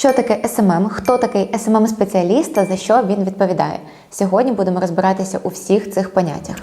Що таке SMM, хто такий smm спеціаліст та за що він відповідає? Сьогодні будемо розбиратися у всіх цих поняттях.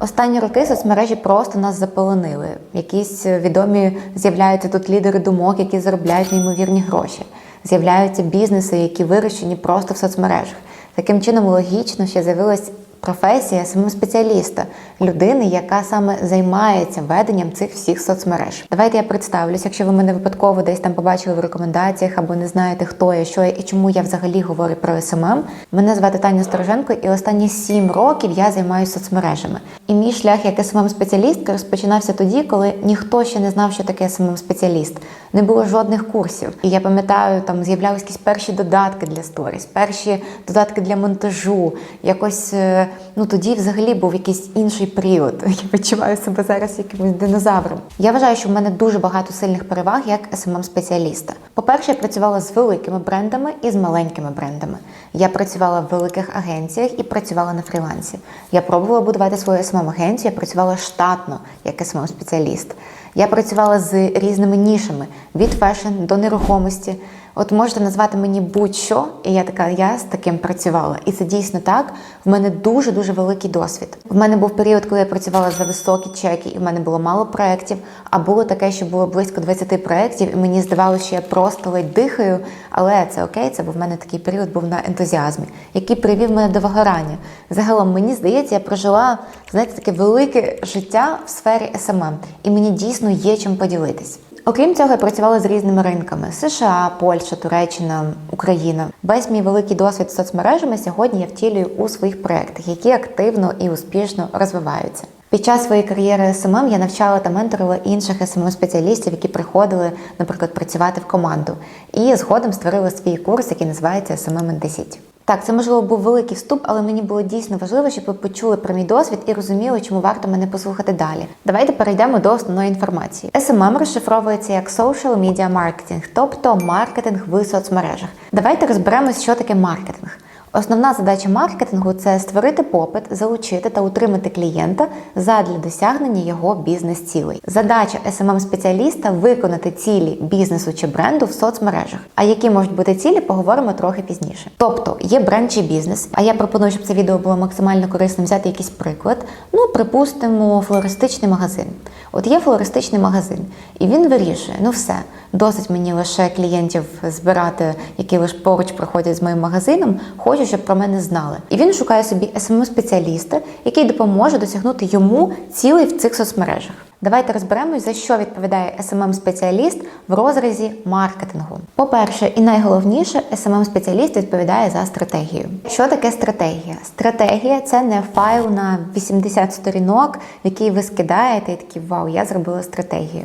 Останні роки соцмережі просто нас заполонили. Якісь відомі з'являються тут лідери думок, які заробляють неймовірні гроші. З'являються бізнеси, які вирощені просто в соцмережах. Таким чином, логічно ще з'явилась професія самого спеціаліста, людини, яка саме займається веденням цих всіх соцмереж. Давайте я представлюсь, якщо ви мене випадково десь там побачили в рекомендаціях або не знаєте, хто я, що я і чому я взагалі говорю про СММ. Мене звати Таня Стороженко, і останні сім років я займаюся соцмережами. І мій шлях як СММ спеціалістка розпочинався тоді, коли ніхто ще не знав, що таке СММ спеціаліст. Не було жодних курсів. І я пам'ятаю, там з'являлись якісь перші додатки для сторіс, перші додатки для монтажу. Якось е, ну тоді взагалі був якийсь інший період. Я відчуваю себе зараз якимось динозавром. Я вважаю, що в мене дуже багато сильних переваг як smm спеціаліста По-перше, я працювала з великими брендами і з маленькими брендами. Я працювала в великих агенціях і працювала на фрілансі. Я пробувала будувати свою smm агенцію я працювала штатно як smm спеціаліст Я працювала з різними нішами від фешн до нерухомості. От можете назвати мені будь-що, і я така, я з таким працювала. І це дійсно так. В мене дуже дуже великий досвід. В мене був період, коли я працювала за високі чеки, і в мене було мало проєктів. А було таке, що було близько 20 проєктів, і мені здавалося, що я просто ледь дихаю. Але це окей, це був в мене такий період, був на ентузіазмі, який привів мене до вигорання. Загалом мені здається, я прожила знаєте, таке велике життя в сфері СММ, і мені дійсно є чим поділитись. Окрім цього, я працювала з різними ринками: США, Польща, Туреччина, Україна. Весь мій великий досвід з соцмережами сьогодні я втілюю у своїх проєктах, які активно і успішно розвиваються. Під час своєї кар'єри СММ я навчала та менторила інших СММ спеціалістів, які приходили, наприклад, працювати в команду. І згодом створила свій курс, який називається СММ Індесіті. Так, це можливо був великий вступ, але мені було дійсно важливо, щоб ви почули про мій досвід і розуміли, чому варто мене послухати далі. Давайте перейдемо до основної інформації. SMM розшифровується як Social Media Marketing, тобто маркетинг в соцмережах. Давайте розберемось, що таке маркетинг. Основна задача маркетингу це створити попит, залучити та утримати клієнта задля досягнення його бізнес-цілей. Задача smm спеціаліста виконати цілі бізнесу чи бренду в соцмережах. А які можуть бути цілі, поговоримо трохи пізніше. Тобто є бренд чи бізнес. А я пропоную, щоб це відео було максимально корисним, взяти якийсь приклад. Ну, припустимо, флористичний магазин. От є флористичний магазин, і він вирішує: ну все, досить мені лише клієнтів збирати, які лише поруч проходять з моїм магазином. Хочу, щоб про мене знали. І він шукає собі smm спеціаліста який допоможе досягнути йому цілей в цих соцмережах. Давайте розберемось, за що відповідає smm спеціаліст в розрізі маркетингу. По-перше, і найголовніше, smm спеціаліст відповідає за стратегію. Що таке стратегія? Стратегія це не файл на 80 сторінок, який ви скидаєте і такі вау, я зробила стратегію.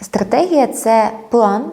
Стратегія це план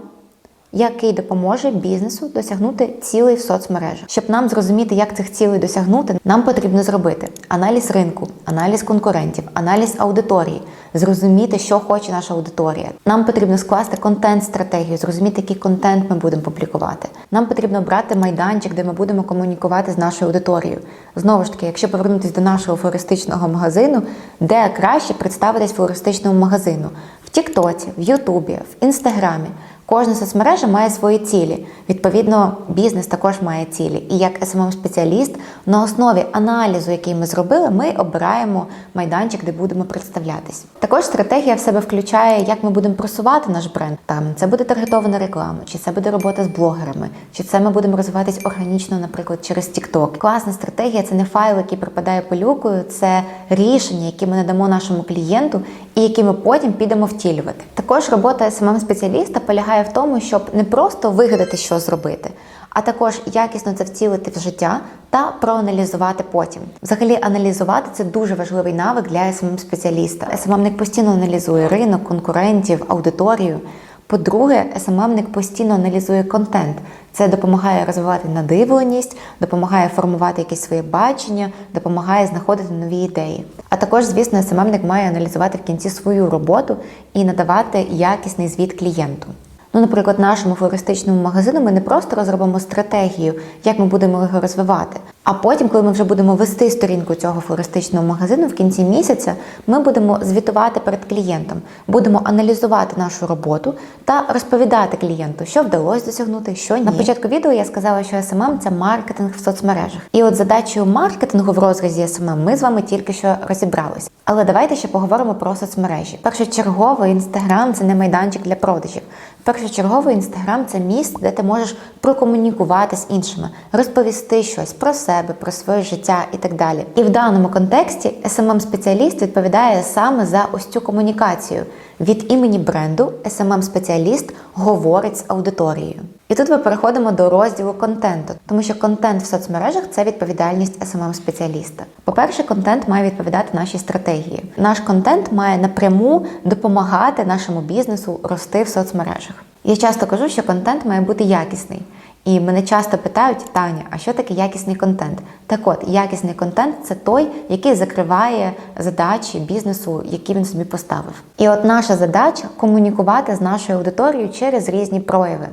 який допоможе бізнесу досягнути цілей в соцмережах. Щоб нам зрозуміти, як цих цілей досягнути, нам потрібно зробити аналіз ринку, аналіз конкурентів, аналіз аудиторії, зрозуміти, що хоче наша аудиторія. Нам потрібно скласти контент-стратегію, зрозуміти, який контент ми будемо публікувати. Нам потрібно брати майданчик, де ми будемо комунікувати з нашою аудиторією. Знову ж таки, якщо повернутися до нашого флористичного магазину, де краще представитись флористичному магазину в Тіктоці, в Ютубі, в Інстаграмі. Кожна соцмережа має свої цілі. Відповідно, бізнес також має цілі. І як smm спеціаліст на основі аналізу, який ми зробили, ми обираємо майданчик, де будемо представлятись. Також стратегія в себе включає, як ми будемо просувати наш бренд. Там це буде таргетована реклама, чи це буде робота з блогерами, чи це ми будемо розвиватись органічно, наприклад, через TikTok. Класна стратегія це не файл, який пропадає пилюкою, це рішення, які ми надамо нашому клієнту, і які ми потім підемо втілювати. Також робота smm спеціаліста полягає полягає в тому, щоб не просто вигадати, що зробити, а також якісно це втілити в життя та проаналізувати потім. Взагалі, аналізувати це дуже важливий навик для smm спеціаліста. СММник постійно аналізує ринок, конкурентів, аудиторію. По-друге, СММник постійно аналізує контент. Це допомагає розвивати надивленість, допомагає формувати якісь своє бачення, допомагає знаходити нові ідеї. А також, звісно, СММник має аналізувати в кінці свою роботу і надавати якісний звіт клієнту. Ну, наприклад, нашому флористичному магазину ми не просто розробимо стратегію, як ми будемо його розвивати. А потім, коли ми вже будемо вести сторінку цього флористичного магазину в кінці місяця, ми будемо звітувати перед клієнтом, будемо аналізувати нашу роботу та розповідати клієнту, що вдалося досягнути, що ні. На початку відео я сказала, що SMM – це маркетинг в соцмережах. І от задачею маркетингу в розрізі SMM ми з вами тільки що розібралися. Але давайте ще поговоримо про соцмережі. Першочергово інстаграм це не майданчик для продажів. Першочергово інстаграм це місце, де ти можеш прокомунікувати з іншими, розповісти щось про себе, про своє життя і так далі. І в даному контексті smm спеціаліст відповідає саме за ось цю комунікацію. Від імені бренду smm спеціаліст говорить з аудиторією. І тут ми переходимо до розділу контенту, тому що контент в соцмережах це відповідальність smm спеціаліста. По-перше, контент має відповідати нашій стратегії. Наш контент має напряму допомагати нашому бізнесу рости в соцмережах. Я часто кажу, що контент має бути якісний. І мене часто питають, Таня, а що таке якісний контент? Так от, якісний контент це той, який закриває задачі бізнесу, які він собі поставив. І от наша задача комунікувати з нашою аудиторією через різні прояви.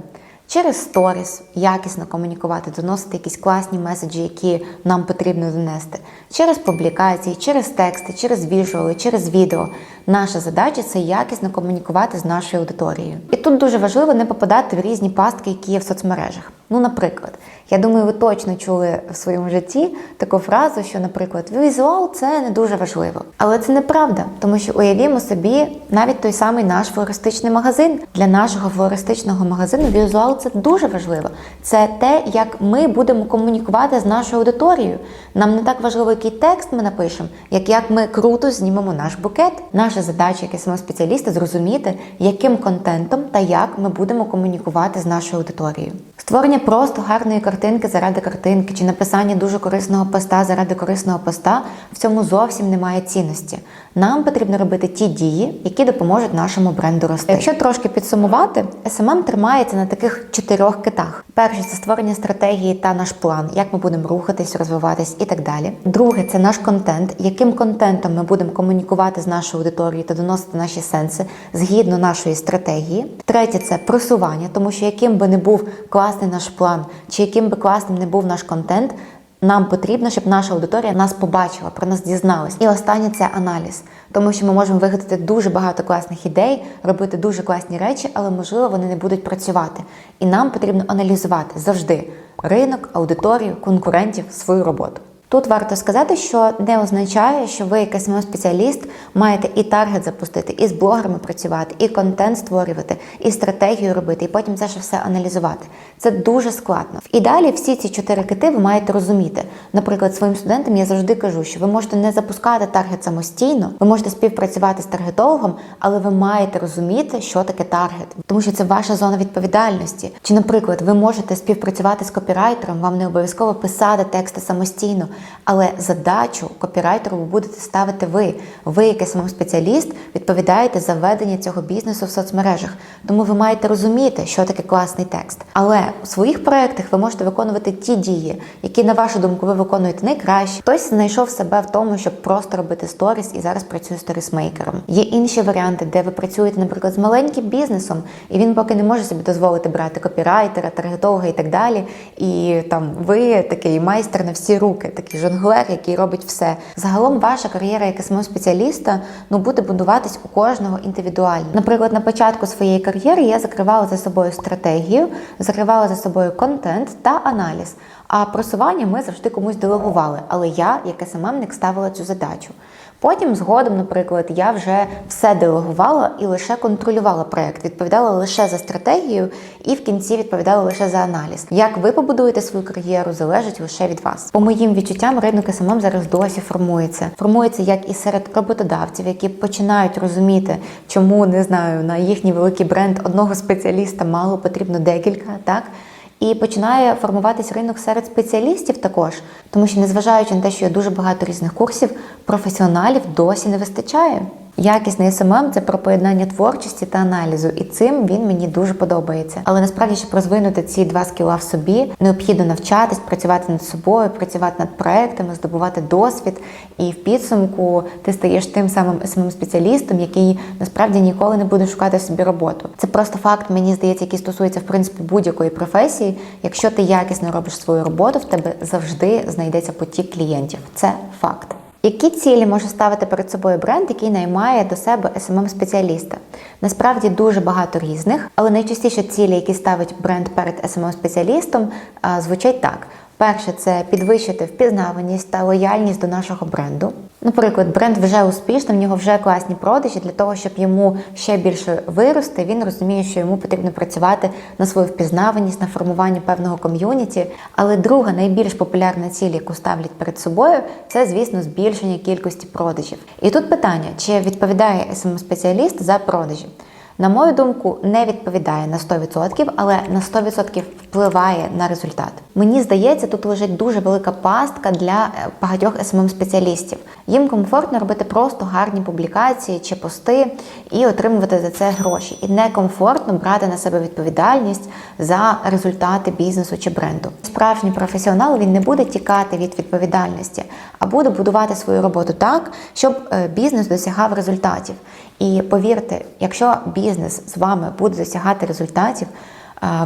Через сторіс якісно комунікувати, доносити якісь класні меседжі, які нам потрібно донести, через публікації, через тексти, через віжуали, через відео. Наша задача це якісно комунікувати з нашою аудиторією. І тут дуже важливо не попадати в різні пастки, які є в соцмережах. Ну, наприклад, я думаю, ви точно чули в своєму житті таку фразу, що, наприклад, візуал це не дуже важливо. Але це неправда, тому що уявімо собі навіть той самий наш флористичний магазин. Для нашого флористичного магазину візуал це дуже важливо. Це те, як ми будемо комунікувати з нашою аудиторією. Нам не так важливо, який текст ми напишемо, як як ми круто знімемо наш букет. Наша задача, як спеціаліста, зрозуміти, яким контентом та як ми будемо комунікувати з нашою аудиторією. Створення просто гарної картинки заради картинки чи написання дуже корисного поста заради корисного поста в цьому зовсім немає цінності. Нам потрібно робити ті дії, які допоможуть нашому бренду рости. Якщо трошки підсумувати, SMM тримається на таких чотирьох китах: перше це створення стратегії та наш план, як ми будемо рухатись, розвиватись і так далі. Друге це наш контент, яким контентом ми будемо комунікувати з нашою аудиторією та доносити наші сенси згідно нашої стратегії. Третє це просування, тому що яким би не був класний наш план, чи яким би класним не був наш контент. Нам потрібно, щоб наша аудиторія нас побачила, про нас дізналась. І останнє це аналіз, тому що ми можемо вигадати дуже багато класних ідей, робити дуже класні речі, але можливо вони не будуть працювати. І нам потрібно аналізувати завжди ринок, аудиторію, конкурентів, свою роботу. Тут варто сказати, що не означає, що ви, як smm спеціаліст, маєте і таргет запустити, і з блогерами працювати, і контент створювати, і стратегію робити, і потім це ж все аналізувати. Це дуже складно. І далі всі ці чотири кити ви маєте розуміти. Наприклад, своїм студентам я завжди кажу, що ви можете не запускати таргет самостійно, ви можете співпрацювати з таргетологом, але ви маєте розуміти, що таке таргет, тому що це ваша зона відповідальності. Чи, наприклад, ви можете співпрацювати з копірайтером, вам не обов'язково писати тексти самостійно. Але задачу копірайтеру ви будете ставити ви. Ви, як smm спеціаліст, відповідаєте за ведення цього бізнесу в соцмережах. Тому ви маєте розуміти, що таке класний текст. Але у своїх проєктах ви можете виконувати ті дії, які, на вашу думку, ви виконуєте найкраще. Хтось знайшов себе в тому, щоб просто робити сторіс і зараз працює сторісмейкером. Є інші варіанти, де ви працюєте, наприклад, з маленьким бізнесом, і він поки не може собі дозволити брати копірайтера, таргетолога і так далі. І там ви такий майстер на всі руки такий жонглер, який робить все. Загалом ваша кар'єра як смо спеціаліста ну буде будуватись у кожного індивідуально. Наприклад, на початку своєї кар'єри я закривала за собою стратегію, закривала за собою контент та аналіз. А просування ми завжди комусь делегували. Але я, як СММник, ставила цю задачу. Потім, згодом, наприклад, я вже все делегувала і лише контролювала проект, відповідала лише за стратегію і в кінці відповідала лише за аналіз. Як ви побудуєте свою кар'єру, залежить лише від вас. По моїм відчуттям, ринок СММ зараз досі формується. Формується як і серед роботодавців, які починають розуміти, чому не знаю на їхній великий бренд одного спеціаліста мало потрібно декілька, так. І починає формуватись ринок серед спеціалістів також, тому що незважаючи на те, що є дуже багато різних курсів, професіоналів досі не вистачає. Якісний SMM – це про поєднання творчості та аналізу, і цим він мені дуже подобається. Але насправді, щоб розвинути ці два скіла в собі, необхідно навчатись, працювати над собою, працювати над проектами, здобувати досвід. І в підсумку ти стаєш тим самим SMM спеціалістом, який насправді ніколи не буде шукати собі роботу. Це просто факт, мені здається, який стосується в принципі будь-якої професії. Якщо ти якісно робиш свою роботу, в тебе завжди знайдеться потік клієнтів. Це факт. Які цілі може ставити перед собою бренд, який наймає до себе smm спеціаліста? Насправді дуже багато різних, але найчастіше цілі, які ставить бренд перед smm спеціалістом звучать так: перше це підвищити впізнаваність та лояльність до нашого бренду. Наприклад, бренд вже успішний, в нього вже класні продажі. Для того, щоб йому ще більше вирости, він розуміє, що йому потрібно працювати на свою впізнаваність, на формування певного ком'юніті. Але друга найбільш популярна ціль, яку ставлять перед собою, це, звісно, збільшення кількості продажів. І тут питання: чи відповідає smm спеціаліст за продажі? На мою думку, не відповідає на 100%, але на 100% впливає на результат. Мені здається, тут лежить дуже велика пастка для е, багатьох smm спеціалістів. Їм комфортно робити просто гарні публікації чи пости і отримувати за це гроші. І некомфортно брати на себе відповідальність за результати бізнесу чи бренду. Справжній професіонал він не буде тікати від відповідальності, а буде будувати свою роботу так, щоб е, бізнес досягав результатів. І повірте, якщо бізнес з вами буде досягати результатів,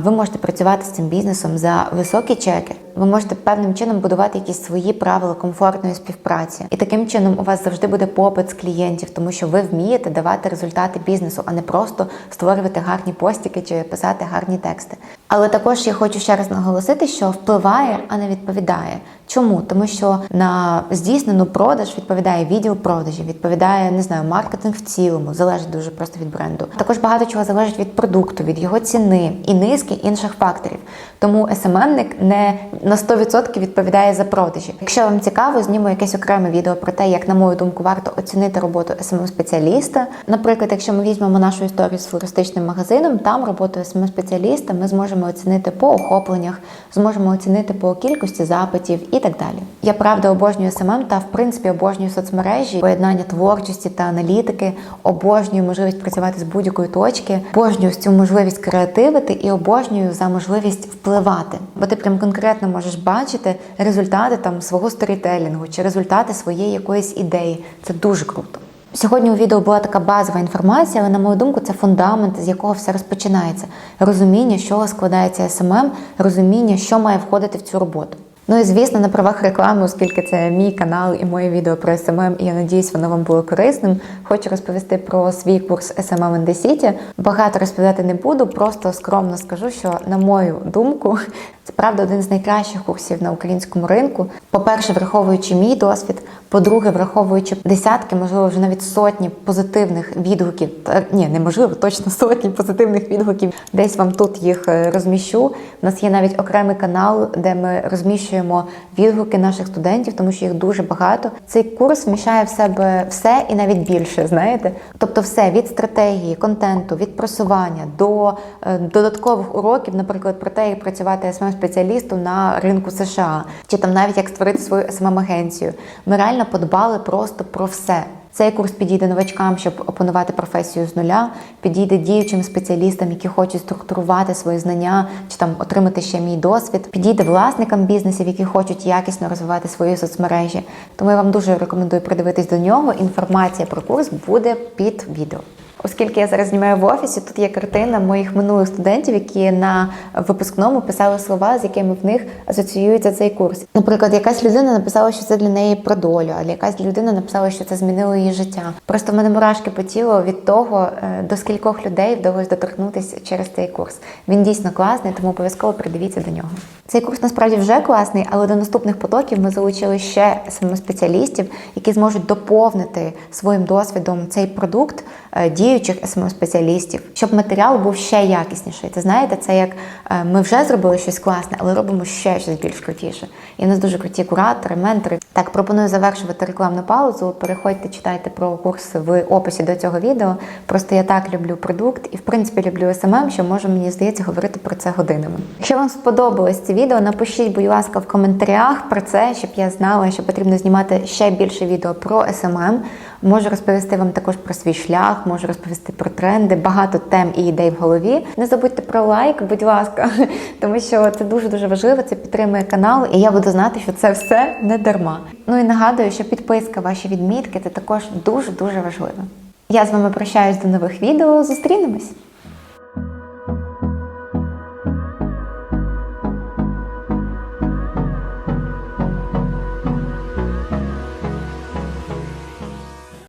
ви можете працювати з цим бізнесом за високі чеки. Ви можете певним чином будувати якісь свої правила комфортної співпраці, і таким чином у вас завжди буде попит з клієнтів, тому що ви вмієте давати результати бізнесу, а не просто створювати гарні постіки чи писати гарні тексти. Але також я хочу ще раз наголосити, що впливає, а не відповідає. Чому? Тому що на здійснену продаж відповідає відділ продажів, відповідає не знаю, маркетинг в цілому, залежить дуже просто від бренду. Також багато чого залежить від продукту, від його ціни і низки інших факторів. Тому СММник не на 100% відповідає за продажі. Якщо вам цікаво, зніму якесь окреме відео про те, як, на мою думку, варто оцінити роботу смм спеціаліста Наприклад, якщо ми візьмемо нашу історію з флористичним магазином, там роботу смм спеціаліста ми зможемо оцінити по охопленнях, зможемо оцінити по кількості запитів і так далі. Я правда обожнюю СММ та в принципі обожнюю соцмережі, поєднання творчості та аналітики, обожнюю можливість працювати з будь-якої точки, обожнюю цю можливість креативити і обожнюю за можливість впливати. Бо ти прям конкретно можеш бачити результати там свого сторітелінгу чи результати своєї якоїсь ідеї. Це дуже круто. Сьогодні у відео була така базова інформація, але на мою думку, це фундамент, з якого все розпочинається. Розуміння, що складається СММ, розуміння, що має входити в цю роботу. Ну і звісно, на правах реклами, оскільки це мій канал і моє відео про SMM, і я надіюсь, воно вам було корисним. Хочу розповісти про свій курс SMM in the City. Багато розповідати не буду, просто скромно скажу, що на мою думку, це правда один з найкращих курсів на українському ринку. По-перше, враховуючи мій досвід, по-друге, враховуючи десятки, можливо, вже навіть сотні позитивних відгуків. Ні, неможливо, точно сотні позитивних відгуків. Десь вам тут їх е, розміщу. У нас є навіть окремий канал, де ми розміщуємо відгуки наших студентів, тому що їх дуже багато. Цей курс вміщає в себе все і навіть більше. Знаєте, тобто, все від стратегії, контенту, від просування до е, додаткових уроків, наприклад, про те, як працювати смм спеціалісту на ринку США, чи там навіть як створити свою смм агенцію Ми реально подбали просто про все. Цей курс підійде новачкам, щоб опанувати професію з нуля, підійде діючим спеціалістам, які хочуть структурувати свої знання чи там отримати ще мій досвід. Підійде власникам бізнесів, які хочуть якісно розвивати свої соцмережі. Тому я вам дуже рекомендую придивитись до нього. Інформація про курс буде під відео. Оскільки я зараз знімаю в офісі, тут є картина моїх минулих студентів, які на випускному писали слова, з якими в них асоціюється цей курс. Наприклад, якась людина написала, що це для неї про долю, а якась людина написала, що це змінило її життя. Просто в мене мурашки по тілу від того, е, до скількох людей вдалося доторкнутися через цей курс. Він дійсно класний, тому обов'язково придивіться до нього. Цей курс насправді вже класний, але до наступних потоків ми залучили ще спеціалістів, які зможуть доповнити своїм досвідом цей продукт е, діючих СМО-спеціалістів, щоб матеріал був ще якісніший. Це знаєте, це як е, ми вже зробили щось класне, але робимо ще щось більш крутіше. І в нас дуже круті куратори, ментори. Так, пропоную завершувати рекламну паузу. Переходьте, читайте про курс в описі до цього відео. Просто я так люблю продукт і, в принципі, люблю СММ, що можу, мені здається, говорити про це годинами. Якщо вам сподобалось ці відео, напишіть, будь ласка, в коментарях про це, щоб я знала, що потрібно знімати ще більше відео про СММ. Можу розповісти вам також про свій шлях, можу розповісти про тренди, багато тем і ідей в голові. Не забудьте про лайк, будь ласка, тому що це дуже дуже важливо. Це підтримує канал, і я буду знати, що це все не дарма. Ну і нагадую, що підписка, ваші відмітки це також дуже дуже важливо. Я з вами прощаюсь до нових відео. Зустрінемось.